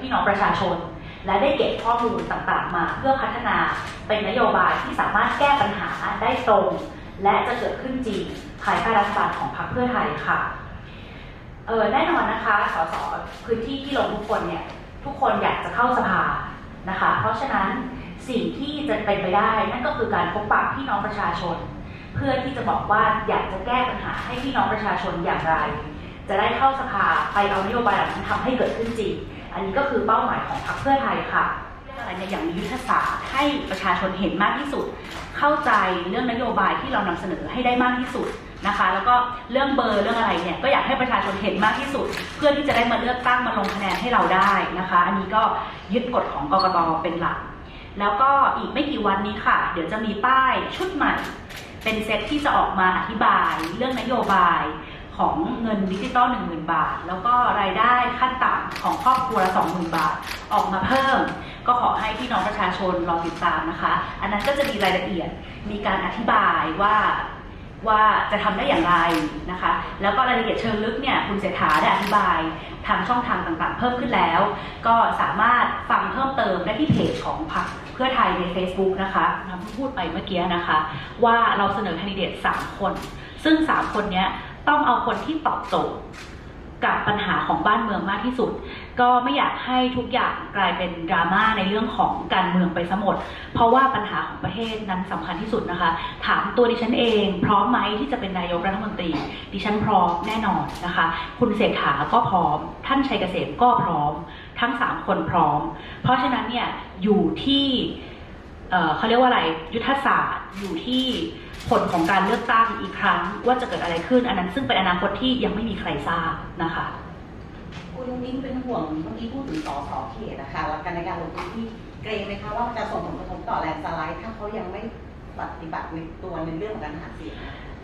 พี่น้องประชาชน และได้เก็บข้อมูลต่างๆมา เพื่อพัฒนาเป็นนโยบายที่สามารถแก้ปัญหาได้ตรง และจะเกิดขึ้นจริงภายใต้รัฐบาลของพรรคเพื่อไทยค่ะเออแน่นอนนะคะสสพื้นที่ที่ลงทุกคนเนี่ยทุกคนอยากจะเข้าสภานะคะ เพราะฉะนั้นสิ่งที่จะเป็นไปได้นั่นก็คือการพบปะพี่น้องประชาชน เพื่อที่จะบอกว่าอยากจะแก้ปัญหาให้พี่น้องประชาชนอย่างไร จะได้เข้าสภาไปเอานโยบายเหล่านั้นทำให้เกิดขึ้นจริง อันนี้ก็คือเป้าหมายของพรรคเพื่อไทยค่ะอะไรเนี่ยอย่างมียุทธศาสตร์ให้ประชาชนเห็นมากที่สุด เข้าใจเรื่องนโยบายที่เรานำเสนอให้ได้มากที่สุดนะคะ แล้วก็เรื่องเบอร์เรื่องอะไรเนี่ยก็อยากให้ประชาชนเห็นมากที่สุด เพื่อที่จะได้มาเลือกตั้งมาลงคะแนนให้เราได้นะคะ อันนี้ก็ยึดกฎของกกตเป็นหลัก แล้วก็อีกไม่กี่วันนี้ค่ะ เดี๋ยวจะมีป้ายชุดใหม่ เป็นเซตที่จะออกมาอธิบาย เรื่องนโยบาย ของเงินดิจิตอล10,000 บาท แล้วก็รายได้ขั้นต่ำของครอบครัวละ20,000 บาทออกมาเพิ่ม ก็ขอให้พี่น้องประชาชนรอติดตามนะคะ อันนั้นก็จะมีรายละเอียดมีการอธิบายว่าว่าจะทำได้อย่างไรนะคะ แล้วก็รายละเอียดเชิงลึกเนี่ยคุณเศรษฐาได้อธิบายทางช่องทางต่างๆ เพิ่มขึ้นแล้ว ก็สามารถฟังเพิ่มเติมได้ที่เพจของพรรคเพื่อไทยใน Facebook นะคะทำพูดไปเมื่อกี้นะคะ ว่าเราเสนอแคนดิเดต 3 คน ซึ่ง 3 คนเนี้ย ต้องเอาคนที่ตอบโจทย์กับปัญหาของบ้านเมืองมากที่สุด ก็ไม่อยากให้ทุกอย่างกลายเป็นดราม่าในเรื่องของการเมืองไปซะหมด เพราะว่าปัญหาของประเทศนั้นสำคัญที่สุดนะคะ ถามตัวดิฉันเอง พร้อมไหมที่จะเป็นนายกรัฐมนตรี ดิฉันพร้อมแน่นอนนะคะ คุณเศรษฐาก็พร้อม ท่านชัยเกษมก็พร้อม ทั้งสามคนพร้อม เพราะฉะนั้นเนี่ยอยู่ที่ เอ่อเขาเรียกว่าอะไรยุทธศาสตร์อยู่ที่ผลของการเลือกตั้งอีกครั้ง ว่าจะเกิดอะไรขึ้น อันนั้นซึ่งเป็นอนาคตที่ยังไม่มีใครทราบนะคะคุณลุงนิ้งเป็นห่วงเมื่อกี้พูดถึงสสเขตนะคะแล้วการในการลงพื้นที่เกรงไหมคะว่าจะส่งผลกระทบต่อแลนด์สไลด์ถ้าเขายังไม่ปฏิบัติในตัวในเรื่องของการหาเสียง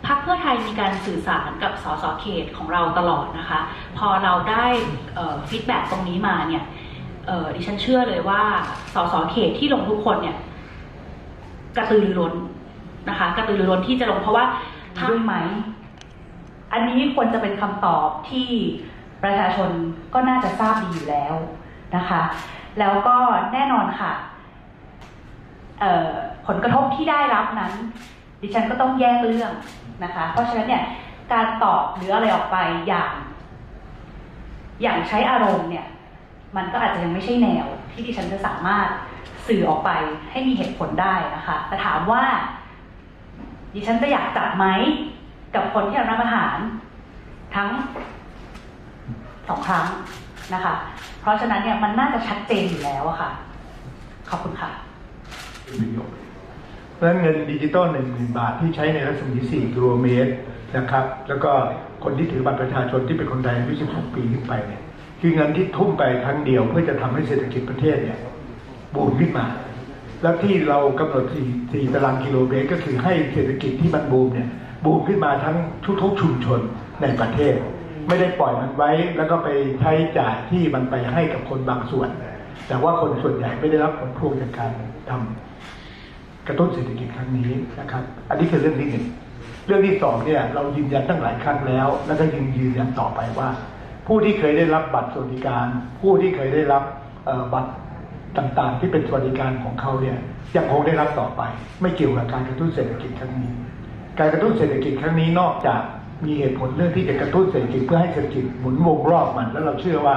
พักเพื่อไทยมีการสื่อสารกับสสเขตของเราตลอดนะคะ พอเราได้ฟีดแบ็ตรงนี้มาเนี่ยเอ่อดิฉันเชื่อเลยว่าสสเขตที่ลงทุกคนเนี่ย กระตือรือร้นนะคะ กระตือรือร้นที่จะลงเพราะว่าด้วยไหม อันนี้ควรจะเป็นคำตอบที่ประชาชนก็น่าจะทราบดีอยู่แล้วนะคะ แล้วก็แน่นอนค่ะเอ่อผลกระทบที่ได้รับนั้น ดิฉันก็ต้องแยกเรื่องนะคะ เพราะฉะนั้นเนี่ยการตอบหรืออะไรออกไปอย่าง อย่างใช้อารมณ์เนี่ย มันก็อาจจะยังไม่ใช่แนวที่ดิฉันจะสามารถ สื่อออกไปให้มีเหตุผลได้นะคะแต่ถามว่า ดิฉันจะอยากจับไหมกับคนที่รับประหาร ทั้งสองครั้งนะคะ เพราะฉะนั้นเนี่ยมันน่าจะชัดเจนอยู่แล้วอะค่ะ ขอบคุณค่ะเพราะเงินดิจิตอลหนึ่งหมื่นบาทที่ใช้ในรัศมี4กิโลเมตรนะครับ แล้วก็คนที่ถือบัตรประชาชนที่เป็นคนไทยอายุ16 ปีขึ้นไปเนี่ยคือเงินที่ทุ่มไปครั้งเดียวเพื่อจะทำให้เศรษฐกิจประเทศเนี่ย บูมขึ้นมา แล้วที่เรากำหนด4 4ตารางกิโลเมตรก็คือให้เศรษฐกิจที่มันบูมเนี่ยบูมขึ้นมาทั้งทุกๆชุมชนในประเทศ ไม่ได้ปล่อยมันไว้ แล้วก็ไปใช้จ่ายที่มันไปให้กับคนบางส่วน แต่ว่าคนส่วนใหญ่ไม่ได้รับผลพวงจากการทำกระตุ้นเศรษฐกิจครั้งนี้นะครับ อันนี้คือเรื่องที่หนึ่งเรื่องที่สองเนี่ยเรายืนยันตั้งหลายครั้งแล้ว แล้วก็ยังยืนยันต่อไปว่า ผู้ที่เคยได้รับบัตรสวัสดิการ ผู้ที่เคยได้รับบัตร ต่างๆ ที่เป็นสวัสดิการของเขาเนี่ยยังคงได้รับต่อไป ไม่เกี่ยวกับการกระตุ้นเศรษฐกิจครั้งนี้ การกระตุ้นเศรษฐกิจครั้งนี้นอกจากมีเหตุผลเรื่องที่จะกระตุ้นเศรษฐกิจเพื่อให้เศรษฐกิจหมุนวงรอบมัน แล้วเราเชื่อว่า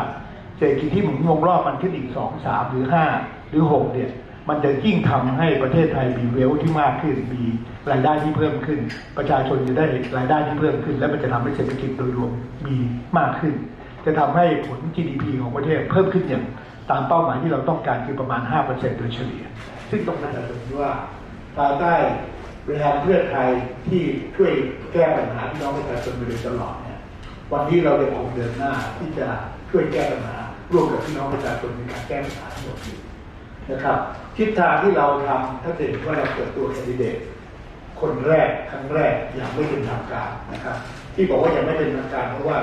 เศรษฐกิจที่หมุนวงรอบมันขึ้นอีกสองสามหรือห้าหรือหกเนี่ยมันจะยิ่งทำให้ประเทศไทยมีเวลที่มากขึ้น มีรายได้ที่เพิ่มขึ้น ประชาชนจะได้รายได้ที่เพิ่มขึ้น และมันจะทำให้เศรษฐกิจโดยรวมมีมากขึ้น จะทำให้ผล GDP ของประเทศเพิ่มขึ้นอย่าง ตามเป้าหมายที่เราต้องการคือประมาณ 5%โดยเฉลี่ย ซึ่งตรงนั้นเราถือว่าภายใต้บริหารเพื่อไทยที่ช่วยแก้ปัญหาพี่น้องประชาชนมาโดยตลอดเนี่ยวันนี้เรายังคงเดินหน้าที่จะช่วยแก้ปัญหาร่วมกับพี่น้องประชาชนในการแก้ปัญหาทั้งหมดนี้นะครับทิศทางที่เราทำถ้าเห็นว่าเราเปิดตัวแคนดิเดตคนแรกครั้งแรกอย่างไม่เป็นทางการนะครับ ที่บอกว่ายังไม่เป็นทางการเพราะว่า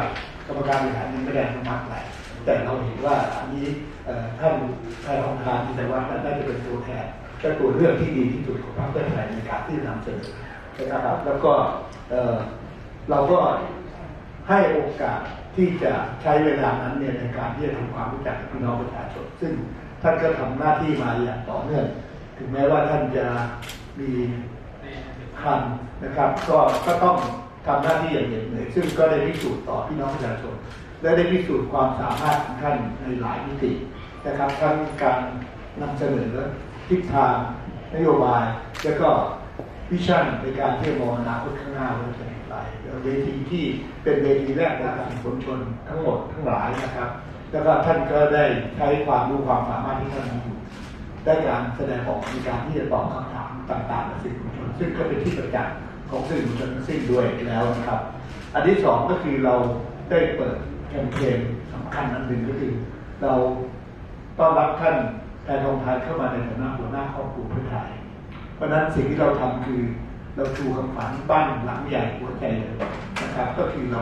กรรมการบริหารยังไม่ได้อนุมัติอะไร แต่เราเห็นว่าอันนี้เอ่อท่านแพทองทานที่แต่ว่าน่าจะเป็นตัวแทนและตัวเลือกที่ดีที่สุดของพรรคเพื่อไทยในการที่จะนำเสนอนะครับแล้วก็เราก็ให้โอกาสที่จะใช้เวลานั้นเนี่ยในการที่จะทำความรู้จักกับพี่น้องประชาชนซึ่งท่านก็ทำหน้าที่มาอย่างต่อเนื่องถึงแม้ว่าท่านจะมีคันนะครับ ก็ก็ต้องทำหน้าที่อย่างเหน็ดเหนื่อยซึ่งก็ได้พิสูจน์ต่อพี่น้องประชาชน และได้พิสูจน์ความสามารถของท่านในหลายมิตินะครับทั้งการนำเสนอทิศทางนโยบาย แล้วก็วิชั่นในการที่มองอนาคตข้างหน้าว่าจะเป็นอย่างไรเวทีที่เป็นเวทีแรกในการมวลชนทั้งหมดทั้งหลายนะครับ แล้วก็ท่านก็ได้ใช้ความรู้ความสามารถที่ท่านมีอยู่ได้การแสดงออกในการที่จะตอบคำถามต่างๆกับสื่อมวลชนซึ่งก็เป็นที่ประจักษ์ของสื่อมวลชนทั้งสิ้นด้วยแล้วนะครับ อันที่สองก็คือเราได้เปิด มเปญสำคัญอันหนึ่งก็คือเราต้อนรับท่านแพทองทานเข้ามาในฐานะหัวหน้าครอบครัวเพื่อไทย เพราะนั้นสิ่งที่เราทำคือเราชูคำฝันบ้านหลังใหญ่หัวใจเลยนะครับ ก็คือเรา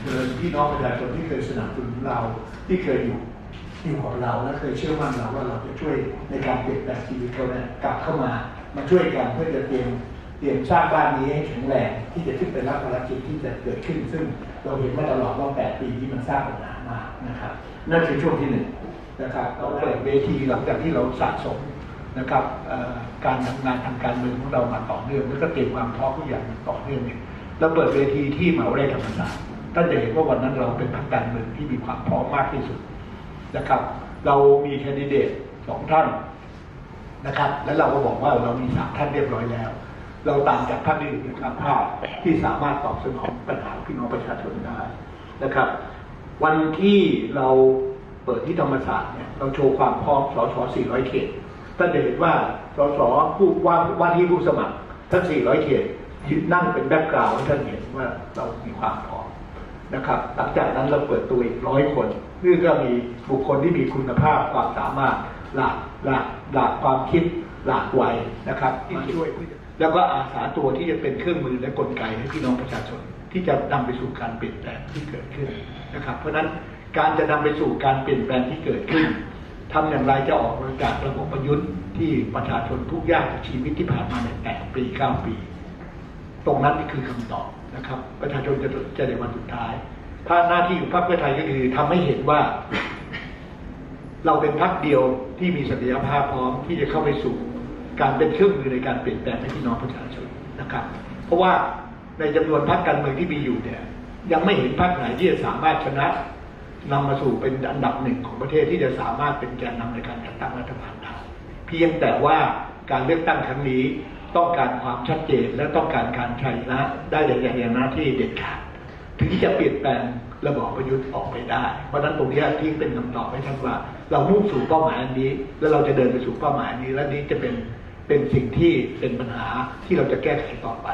เชิญพี่น้องประชาชนที่เคยสนับสนุนเราที่เคยอยู่อยู่กับเราและเคยเชื่อมั่นเราว่าเราจะช่วยในการเปลี่ยนแปลงชีวิตเขาเนี่ยกลับเข้ามามาช่วยกันเพื่อจะเตรียม เตรียมสร้างบ้านนี้ให้แข็งแรงที่จะขึ้นไปรับภารกิจที่จะเกิดขึ้น ซึ่งเราเห็นมาตลอดว่า 8 ปีที่มันสร้างปัญหามากนะครับ นั่นคือช่วงที่หนึ่งนะครับเราเปิดเวทีหลังจากที่เราสะสมนะครับเอ่อการทำงานทางการเมืองของเรามาต่อเนื่องแล้วก็เตรียมความพร้อมทุกอย่างมาต่อเนื่องเนี่ยเราเปิดเวทีที่มหาวิทยาลัยธรรมศาสตร์ท่านจะเห็นว่าวันนั้นเราเป็นพรรคการเมืองที่มีความพร้อมมากที่สุดนะครับ เรามีแคนดิเดตสองท่านนะครับ และเราก็บอกว่าเรามีสามท่านเรียบร้อยแล้ว เราตามจากท่านอื่นนะครับภาพที่สามารถตอบสนองปัญหาพี่น้องประชาชนได้นะครับ วันที่เราเปิดที่ธรรมศาสตร์เนี่ยเราโชว์ความพร้อมสส400 เขตท่านจะเห็นว่าสสผู้ว่าว่าที่ผู้สมัครทั้ง 400 เขตยืนนั่งเป็นแบ็กกราวด์ให้ท่านเห็นว่าเรามีความพร้อมนะครับ หลังจากนั้นเราเปิดตัวอีกร้อยคนซึ่งก็มีบุคคลที่มีคุณภาพความสามารถหลากหลากหลากความคิดหลากวัยนะครับที่ช่วย แล้วก็อาสาตัวที่จะเป็นเครื่องมือและกลไกให้พี่น้องประชาชน ที่จะนำไปสู่การเปลี่ยนแปลงที่เกิดขึ้นนะครับ เพราะฉะนั้นการจะนำไปสู่การเปลี่ยนแปลงที่เกิดขึ้นทำอย่างไรจะออกมาจากระบบประยุทธ์ที่ประชาชนทุกยากชีวิตที่ผ่านมาในแปดปีเก้าปี ตรงนั้นนี่คือคำตอบนะครับ ประชาชนจะจะในวันสุดท้าย ถ้าหน้าที่ของพรรคเพื่อไทยก็คือทำให้เห็นว่า เราเป็นพรรคเดียวที่มีศักยภาพพร้อมที่จะเข้าไปสู่ การเป็นเครื่องมือในการเปลี่ยนแปลงให้พี่น้องประชาชนนะครับ เพราะว่าในจำนวนพรรคการเมืองที่มีอยู่เนี่ยยังไม่เห็นพรรคไหนที่จะสามารถชนะนำมาสู่เป็นอันดับหนึ่งของประเทศที่จะสามารถเป็นแกนนำในการจัดตั้งรัฐบาลได้เพียงแต่ว่าการเลือกตั้งครั้งนี้ต้องการความชัดเจนและต้องการการชัยชนะได้อย่างอย่างหน้าที่เด็ดขาดถึงจะเปลี่ยนแปลงระบอบประยุทธ์ออกไปได้ เพราะนั้นตรงนี้ที่เป็นคำตอบให้ท่านว่า เรามุ่งสู่เป้าหมายอันนี้ แล้วเราจะเดินไปสู่เป้าหมายนี้ และนี้จะเป็น เป็นสิ่งที่เป็นปัญหาที่เราจะแก้ไขต่อไป